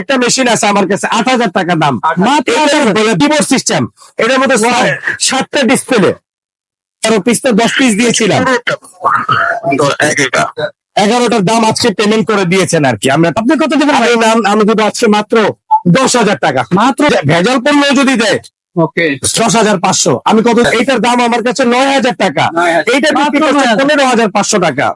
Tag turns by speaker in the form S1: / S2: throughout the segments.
S1: একটা মেশিন আছে আমার কাছে আট হাজার টাকা দাম।
S2: মাত্র
S1: সিস্টেম এটার মধ্যে সাতটা ডিসপ্লে তেরো পিস তো দশ পিস দিয়েছিলাম। এগারোটার দাম আজকে পেমেন্ট করে দিয়েছেন আর কি। আমরা আপনি কত দেবেন আমি দেবো আজকে মাত্র দশ হাজার টাকা।
S2: মাত্র
S1: ভেজাল পণ্য যদি দেয় দশ হাজার পাঁচশো। আমি কত এইটার দাম আমার কাছে নয় হাজার টাকা।
S2: 9,000
S1: এইটা
S2: মাত্র
S1: পনেরো হাজার পাঁচশো টাকা।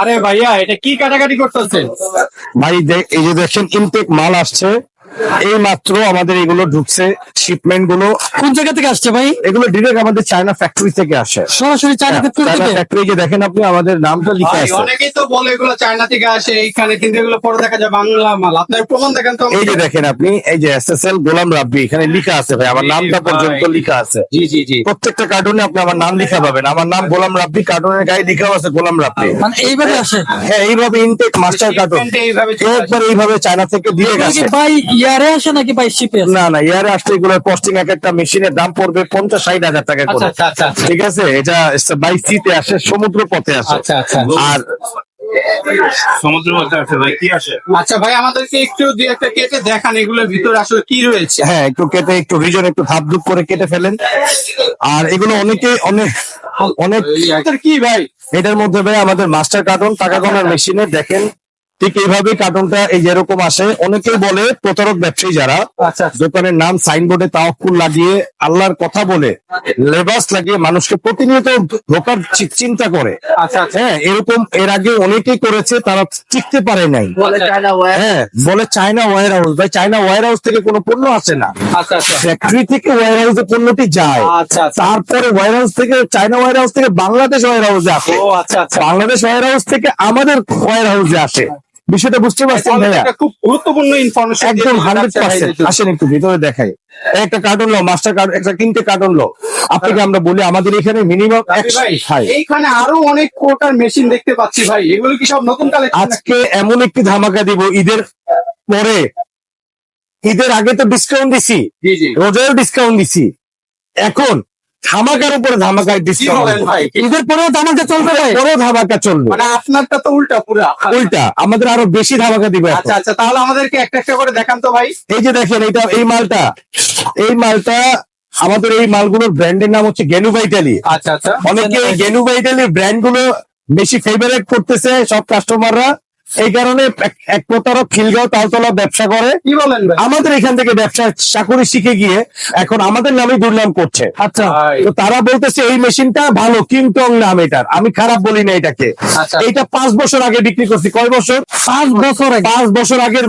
S2: আরে ভাইয়া এটা কি কাটাকাটি করতেছে
S1: ভাই দেখ এই যে দেখছেন ইনটেক মাল আসছে। এই মাত্র আমাদের এগুলো ঢুকছে শিপমেন্টগুলো।
S2: কোন জায়গা থেকে আসছে ভাই?
S1: এগুলো ডিরেক্ট আমাদের চায়না ফ্যাক্টরি থেকে আসে।
S2: সরাসরি চায়না ফ্যাক্টরি থেকে?
S1: ফ্যাক্টরি যে দেখেন আপনি আমাদের নামটা লিখে আছে।
S3: অনেকেই তো বলে এগুলো চায়না থেকে আসে এইখানে কিন্তু এগুলো পরে দেখা যায় বাংলা মাল। আপনার প্রমাণ দেখেন তো।
S1: এই যে দেখেন আপনি এই যে S S L Golam Rabbi এখানে লিখা আছে ভাই আমার নামটা পর্যন্ত লিখা আছে।
S3: জি জি জি।
S1: প্রত্যেকটা কার্টুনে আপনি আমার নাম লিখা পাবেন। আমার নাম গোলাম রাব্বি কার্টুনের গায়ে লিখাও আছে গোলাম রাব্বি।
S2: মানে এইভাবে আসে?
S1: হ্যাঁ এইভাবে ইনটেক মাস্টার কার্টুন
S3: এইভাবে
S1: একবার এইভাবে চায়না থেকে দিয়ে গেছে।
S2: ভাই ইয়ারে আসে নাকি শিপে
S1: না না ইয়ারে আসলে এগুলো পোস্টিং এক একটা মেশিনের দাম পড়বে পঞ্চাশ ষাট হাজার টাকা করে।
S3: আচ্ছা আচ্ছা আচ্ছা।
S1: ঠিক আছে? এটা বাই সিতে আসে সমুদ্র পথে আসে।
S3: আচ্ছা আচ্ছা।
S1: আর
S4: সমুদ্র মধ্যে আছে ভাই কি আসে?
S3: আচ্ছা ভাই আমাদেরকে একটু কেটে দেখান এগুলোর ভিতরে আসলে কি রয়েছে।
S1: হ্যাঁ একটু কেটে একটু রিজন একটু ধাপ ধুপ করে কেটে ফেলেন। আর এগুলো অনেকে অনেক অনেক
S3: কি ভাই
S1: এটার মধ্যে ভাই আমাদের মাস্টার কার্টুন টাকা গণার মেশিনে দেখেন। ঠিক এইভাবে কার্টুনটা এই যেরকম আসে। অনেকেই বলে প্রতারক ব্যবসায়ী যারা
S3: আচ্ছা।
S1: দোকানের নাম সাইনবোর্ডে তাওয়াক্কুল লাগিয়ে আল্লাহর কথা বলে লেবাস লাগিয়ে মানুষকে প্রতিনিয়ত ধোকার চিন্তা করে।
S3: আচ্ছা আচ্ছা।
S1: হ্যাঁ এরকম এর আগে অনেকেই করেছে তারা টিকতে পারে নাই। হ্যাঁ বলে চায়না ওয়ার হাউস ভাই চায়না ওয়ার হাউস থেকে কোনো পণ্য আসে না। ফ্যাক্টরি থেকে ওয়ার হাউসে পণ্যটি যায়। তারপরে ওয়ার হাউস থেকে চায়না ওয়ার হাউস থেকে বাংলাদেশ ওয়ার হাউসে আসে। বাংলাদেশ ওয়ার হাউস থেকে আমাদের ওয়ার হাউসে আসে। বিষয়টা বুঝতে পারছেন ভাইয়া?
S3: খুব গুরুত্বপূর্ণ ইনফরমেশন
S1: একদম হান্ড্রেড পার্সেন্ট আসেন একটু ভিতরে দেখাই। একটা কার্টুন লো মাস্টার কার্ড একটা তিনটে কার্টুন লো আপনাকে আমরা বলি আমাদের এখানে মিনিমাম
S3: এইখানে আরও অনেক কোটার মেশিন দেখতে পাচ্ছি ভাই। এগুলো কি সব নতুন কালেকশন
S1: আজকে এমন একটি ধামাকা দিব ঈদের পরে। ঈদের আগে তো ডিসকাউন্ট দিছি।
S3: জি
S1: ডিসকাউন্ট দিছি। এখন ধামাকার উপরে ধামাকায়
S3: কি
S1: ডিসকাউন্ট
S3: ভাই?
S2: ঈদের পরেও ধামাকা চলবে ভাই।
S1: পরে ধামাকা চলবে।
S3: মানে আপনারটা তো উল্টা পুরা।
S1: উল্টা। আমাদের আরও বেশি ধামাকা দিবে
S3: আচ্ছা আচ্ছা তাহলে আমাদেরকে একটা একটা করে দেখান তো ভাই।
S1: এই যে দেখেন এটা এই মালটা এই মালটা আমাদের এই মালগুলোর ব্র্যান্ডের নাম হচ্ছে গেনু ভাইটালি
S3: আচ্ছা আচ্ছা।
S1: অনেকে এই গেনু ভাইটালির ব্র্যান্ডগুলো বেশি ফেভারেট করতেছে সব কাস্টমাররা এই কারণে এক- প্রতারক খিলগাঁও তালতলা ব্যবসা করে।
S3: কি বলেন
S1: আমাদের এখান থেকে ব্যবসা চাকরি শিখে গিয়ে এখন আমাদের নামে দুর্নাম করছে।
S2: আচ্ছা।
S1: তো তারা বলতেছে এই মেশিনটা ভালো কিংটং নাম এটার। আমি খারাপ বলি না এটাকে।
S3: আচ্ছা।
S1: এইটা পাঁচ বছর আগে বিক্রি করছি। কয় বছর?
S2: পাঁচ বছর
S1: পাঁচ বছর আগের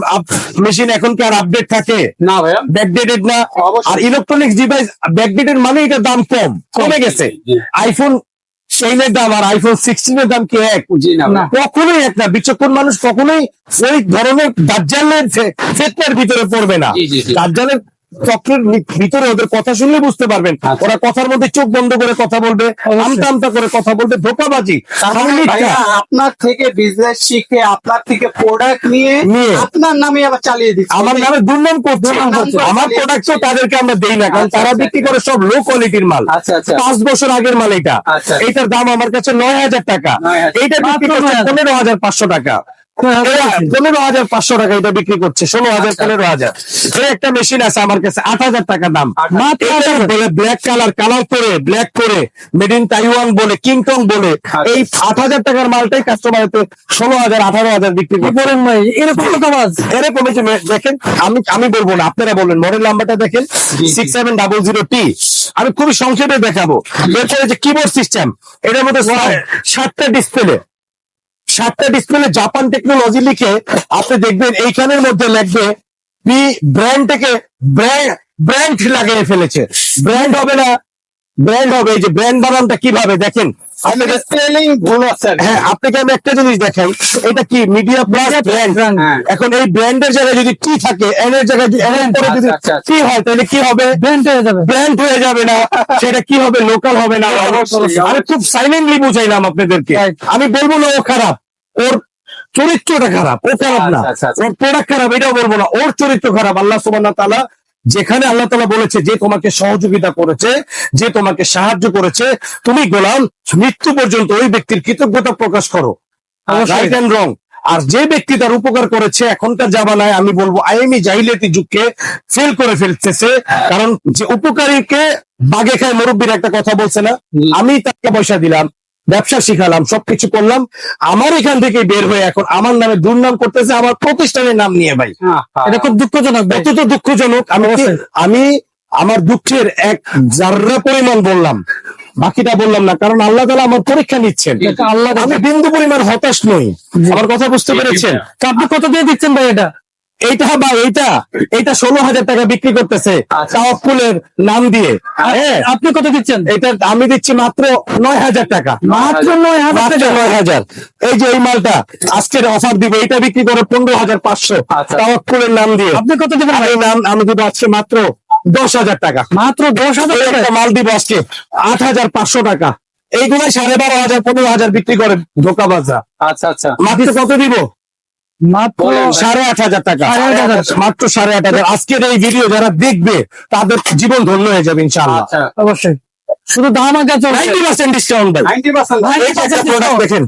S1: মেশিন এখন কি আর আপডেট থাকে?
S3: না ভাইয়া।
S1: ব্যাকডেটেড না? আর ইলেকট্রনিক্স ডিভাইস ব্যাকডেটেড মানে এটার দাম কম। কমে। গেছে। আইফোন টেনের দাম আর আইফোন সিক্সটিন এর দাম কি এক। কখনোই এক না বিচক্ষণ মানুষ কখনোই ওই ধরনের দার্জালের ফেতনার ভিতরে পড়বে না। দাজ্জালের চক্রের ভিতরে ওদের কথা শুনলে বুঝতে পারবেন।
S3: আচ্ছা।
S1: ওরা কথার মধ্যে চোখ বন্ধ করে কথা বলবে আমতা আমতা করে কথা বলবে ধোকাবাজি।
S3: আপনার থেকে বিজনেস শিখে আপনার থেকে প্রোডাক্ট নিয়ে। আপনার নামে আবার চালিয়ে দিচ্ছে।
S1: আমার নামে দুর্নাম করছে। আমার প্রোডাক্ট তো তাদেরকে আমরা দেই না কারণ
S3: আচ্ছা,
S1: তারা
S3: আচ্ছা।
S1: বিক্রি করে সব লো কোয়ালিটির মাল।
S3: আচ্ছা আচ্ছা।
S1: পাঁচ বছর আগের মাল এটা
S3: আচ্ছা।
S1: এইটার দাম আমার কাছে নয় হাজার টাকা।
S3: 9,000
S1: এইটা বিক্রি করছে পনেরো হাজার পাঁচশো টাকা। পনেরো হাজার পাঁচশো টাকা এটা বিক্রি করছে ষোলো হাজার
S3: আচ্ছা।
S1: পনেরো হাজার। একটা মেশিন আছে আমার কাছে আট হাজার টাকা দাম। বলে ব্ল্যাক কালার কালার করে ব্ল্যাক করে মেড ইন তাইওয়ান বলে কিংটং বলে
S3: আচ্ছা।
S1: এই আট হাজার টাকার মালটাই কাস্টমার ষোলো হাজার আঠারো হাজার বিক্রি
S2: কি
S1: করছে।
S2: ভাই? এরকম
S1: এরকম দেখেন আমি আমি বলব না আপনারা বলবেন মডেল নাম্বারটা দেখেন। Six seven double zero T আমি খুবই সংক্ষেপে দেখাবো। এরপরে যে কিবোর্ড সিস্টেম এটার মধ্যে সাতটা ডিসপ্লে সাতটা ডিসপ্লে জাপান টেকনোলজি লিখে আপনি দেখবেন এইখানের মধ্যে লিখবে বি ব্র্যান্ড থেকে ব্র্যান্ড ব্র্যান্ড লাগিয়ে ফেলেছে। ব্র্যান্ড হবে না ব্র্যান্ড হবে। এই যে ব্র্যান্ড বানানটা কীভাবে? দেখেন হ্যাঁ আপনাকে আমি একটা জিনিস দেখাই। এটা কি মিডিয়া প্লাস ব্র্যান্ড। এখন এই ব্র্যান্ডের জায়গায় যদি টি থাকে এন এর জায়গায় যদি
S3: আচ্ছা, আচ্ছা,
S1: টি হয় তাহলে কি হবে?
S2: ব্র্যান্ড হয়ে যাবে।
S1: ব্র্যান্ড হয়ে যাবে না। সেটা কি হবে? লোকাল হবে না। আমি খুব সাইলেন্টলি বুঝাইলাম আপনাদেরকে। আমি বলব না ও খারাপ। ওর চরিত্রটা খারাপ ও খারাপ না।
S3: আচ্ছা, আচ্ছা, আচ্ছা।
S1: ওর প্রোডাক্ট খারাপ এটাও বলব না। ওর চরিত্র খারাপ আল্লাহ সুবহানাহু তাআলা যেখানে আল্লাহ তাআলা বলেছে যে তোমাকে সহযোগিতা করেছে যে তোমাকে সাহায্য করেছে তুমি গোলাম মৃত্যু পর্যন্ত ওই ব্যক্তির কৃতজ্ঞতা প্রকাশ করো। রাইট রং আর যে ব্যক্তি তার উপকার করেছে এখনকার জামানায় আমি বলব আইএমই জাহিলিয়াতি যুগকে ফেল করে ফেলতেছে। কারণ যে উপকারীকে বাগে খায় মুরব্বীর একটা কথা বলছে না আমি তাকে পয়সা দিলাম ব্যবসা শিখালাম সবকিছু করলাম। আমার এখান থেকে বের হয়ে এখন আমার নামে দুর্নাম করতেছে আমার প্রতিষ্ঠানের নাম নিয়ে ভাই। এটা খুব দুঃখজনক অত্যন্ত দুঃখজনক। আমি আমি আমার দুঃখের এক জাররা পরিমাণ বললাম বাকিটা বললাম না কারণ আল্লাহ তালা আমার পরীক্ষা নিচ্ছেন। আল্লাহ আমি বিন্দু পরিমাণ হতাশ নই। আমার কথা বুঝতে পেরেছেন? তা আপনি কত দিয়ে দিচ্ছেন ভাই এটা? এইটা বা এইটা এইটা ষোলো হাজার টাকা বিক্রি করতেছে তাওয়াক্কুলের নাম দিয়ে। হ্যাঁ। আপনি কত দিচ্ছেন? এটা আমি দিচ্ছি মাত্র নয় হাজার টাকা। মাত্র নয় হাজার নয় হাজার। এই যে এই মালটা আজকের অফার দিব এটা বিক্রি করে পনেরো হাজার পাঁচশো।
S3: আচ্ছা।
S1: তাওয়াক্কুলের নাম দিয়ে। আপনি কত দিবেন? এই নাম আমি দিব আজকে মাত্র দশ হাজার টাকা। মাত্র দশ হাজার টাকা? মাল দিব আজকে আট হাজার পাঁচশো টাকা। এইগুলাই সাড়ে বারো হাজার পনেরো হাজার বিক্রি করে ধোকা
S3: আচ্ছা আচ্ছা।
S1: মাত্র কত দিব? মাত্র সাড়ে আট হাজার টাকা। মাত্র সাড়ে আট হাজার। আজকের এই ভিডিও যারা দেখবে তাদের জীবন ধন্য হয়ে যাবে ইনশাআল্লাহ।
S3: আচ্ছা।
S1: অবশ্যই। শুধু দাম আগে নাইনটি পার্সেন্ট ডিসকাউন্ট ভাই।
S3: পার্সেন্ট।
S1: এই প্রোডাক্ট দেখেন।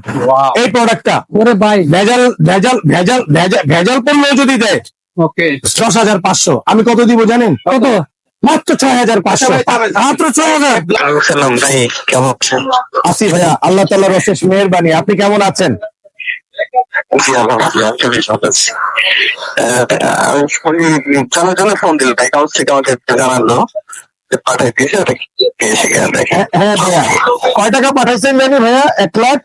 S1: এই প্রোডাক্টটা
S2: ওরে ভাই।
S1: ভেজাল ভেজাল ভেজাল ভেজাল পণ্য যদি দেয়
S3: ওকে।
S1: দশ হাজার পাঁচশো। আমি কত দিব জানেন? কত? মাত্র ছয় হাজার পাঁচশো। মাত্র ছয় হাজার। আসি ভাইয়া আল্লাহ তাল্লাহ রশেষ মেহরবানি। আপনি কেমন আছেন?
S5: জি আলহামদুলিল্লাহ ভালো আছি আহ, আমি ফোন জানার জন্য ফোন দিল ভাই কাউন্স থেকে আমাকে জানালো পাঠাই দিয়েছে ওটা এসে গেছে দেখেন
S1: হ্যাঁ ভাইয়া কয় টাকা পাঠাইছেন জানি ভাইয়া এক লাখ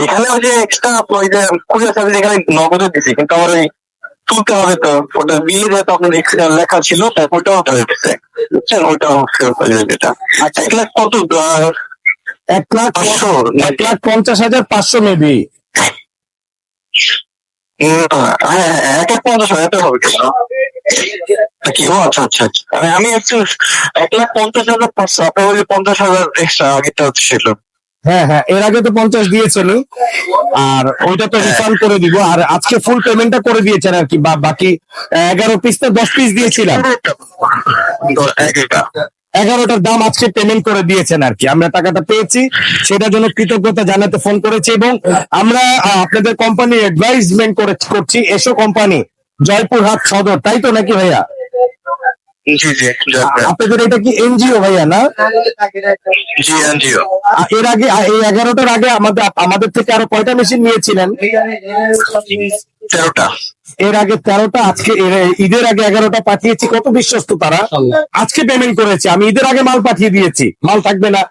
S5: এখানে ওই যে এক্সট্রা ওই যে কুড়িয়া সার্ভিস এখানে নগদে দিছি কিন্তু আমার ওই তুলতে হবে তো ওটা বিয়ে তখন extra লেখা ছিল ওটাও হয়ে গেছে ওটাও এটা আচ্ছা এক লাখ কত?
S1: এক লাখ এক লাখ পঞ্চাশ হাজার পাঁচশো মেবি
S5: হ্যাঁ হ্যাঁ, এক এক পঞ্চাশ হাজার হবে কি? ও আচ্ছা আচ্ছা আচ্ছা। আমি আমি একটু এক লাখ পঞ্চাশ হাজার পাঁচশো আপনার ওই পঞ্চাশ হাজার এক্সট্রা আগেটা ছিল।
S1: হ্যাঁ হ্যাঁ এর আগে তো পঞ্চাশ দিয়েছেন আর ওইটা তো রিফান্ড করে দিব। আর আজকে ফুল পেমেন্টটা করে দিয়েছেন আর কি। বা বাকি এগারো পিস তো দশ পিস দিয়েছিলাম। এগারোটার দাম আজকে পেমেন্ট করে দিয়েছেন আর কি। আমরা টাকাটা পেয়েছি সেটার জন্য কৃতজ্ঞতা জানাতে ফোন করেছি এবং আমরা আপনাদের কোম্পানি অ্যাডভাইজমেন্ট করে করছি। এসো কোম্পানি জয়পুরহাট সদর তাই তো নাকি ভাইয়া? আপনাদের এটা কি এনজিও ভাইয়া না? এর আগে এই এগারোটার আগে আমাদের আমাদের থেকে আরও কয়টা মেশিন নিয়েছিলেন?
S5: তেরোটা।
S1: এর আগে তেরোটা আজকে ঈদের আগে এগারোটা পাঠিয়েছি। কত বিশ্বস্ত তারা? আজকে পেমেন্ট করেছে। আমি ঈদের আগে মাল পাঠিয়ে দিয়েছি। মাল থাকবে না।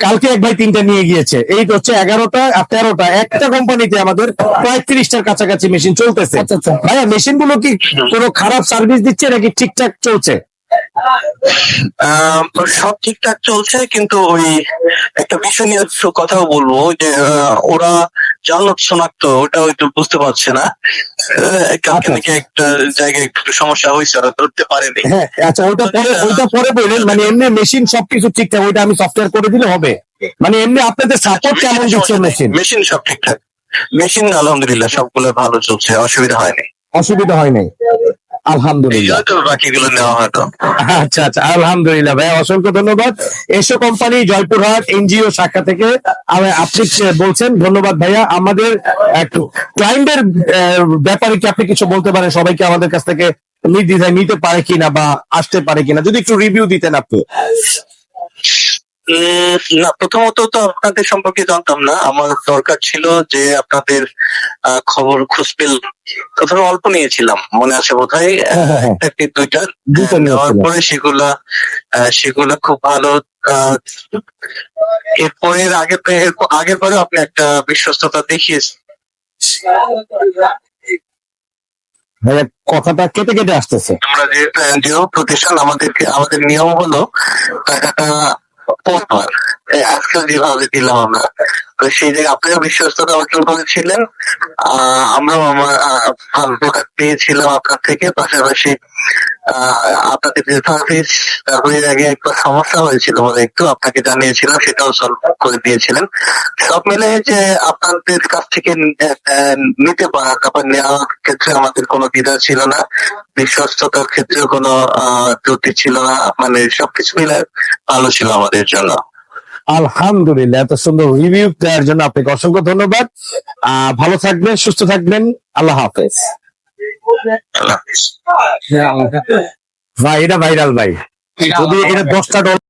S1: কালকে এক ভাই তিনটা নিয়ে গিয়েছে। এই তো হচ্ছে এগারোটা আর তেরোটা। একটা কোম্পানিতে আমাদের প্রায় তিরিশটার কাছাকাছি মেশিন চলতেছে। ভাইয়া মেশিনগুলো কি কোনো খারাপ সার্ভিস দিচ্ছে নাকি ঠিকঠাক চলছে?
S5: আহ, সব ঠিকঠাক চলছে কিন্তু ওই একটা বিষয় নিয়ে কথাও বলব যে আহ, ওরা জানলত শনাক্ত ওটা হয়তো বুঝতে পারছে না। আহ, কালকে একটা জায়গায় একটু সমস্যা হয়েছে ওরা ধরতে পারেনি।
S1: হ্যাঁ আচ্ছা ওটা পরে ওইটা পরে বললেন মানে এমনি মেশিন সবকিছু ঠিকঠাক ওইটা আমি সফটওয়্যার করে দিলে হবে। মানে এমনি আপনাদের সাপোর্ট কেমন দিচ্ছে মেশিন
S5: মেশিন সব ঠিকঠাক। মেশিন আলহামদুলিল্লাহ সবগুলো ভালো চলছে অসুবিধা হয়নি।
S1: অসুবিধা হয় নাই
S5: এই
S1: আলহামদুলিল্লাহ।
S5: বাকিগুলো নেওয়া হয়তো
S1: আচ্ছা আচ্ছা আলহামদুলিল্লাহ। ভাই অসংখ্য ধন্যবাদ। এসো কোম্পানি জয়পুরহাট এনজিও শাখা থেকে। আপনি বলছেন ধন্যবাদ ভাইয়া। আমাদের একটু ক্লায়েন্টের ব্যাপারে কি আপনি কিছু বলতে পারেন? সবাইকে আমাদের কাছ থেকে নির্দ্বিধায় নিতে পারে কিনা বা আসতে পারে কিনা? যদি একটু রিভিউ দিতেন আপনি।
S5: না প্রথমত তো আপনাদের সম্পর্কে জানতাম না। আমার দরকার ছিল যে আপনাদের খবর খোঁজ পেল প্রথমে অল্প নিয়েছিলাম মনে আছে বোধহয়?
S1: হ্যাঁ,
S5: দুইটা? নেওয়ার পরে সেগুলা সেগুলা খুব ভালো আহ, এরপরে আগে আগের পরে আপনি একটা বিশ্বস্ততা দেখিয়েছেন।
S1: ভাইয়া কথাটা কেটে কেটে আসতেছে।
S5: আমরা যেহেতু এনজিও প্রতিষ্ঠান আমাদেরকে আমাদের নিয়ম হলো টাকাটা পরবার এই আজকে যেভাবে দিলাম আমরা। তো সেই জায়গায় আপনারা বিশ্বস্ততা অর্জন করেছিলেন। আহ, আমরাও আমার পেয়েছিলাম আপনার থেকে। পাশাপাশি আপনাদের যে তারপরে আগে একটা সমস্যা হয়েছিল মানে একটু আপনাকে জানিয়েছিলাম সেটাও সলভ করে দিয়েছিলেন। সব মিলে যে আপনাদের কাছ থেকে নিতে পারা তারপর নেওয়ার ক্ষেত্রে আমাদের কোনো দ্বিধা ছিল না। বিশ্বস্ততার ক্ষেত্রে কোনো ত্রুটি ছিল না। মানে সবকিছু মিলে ভালো ছিল আমাদের জন্য।
S1: আলহামদুলিল্লাহ এত সুন্দর রিভিউ দেওয়ার জন্য আপনাকে অসংখ্য ধন্যবাদ। আহ ভালো থাকবেন সুস্থ থাকবেন।
S5: আল্লাহ হাফেজ।
S1: ভাই এটা ভাইরাল ভাই। যদি এটা দশটা ডলার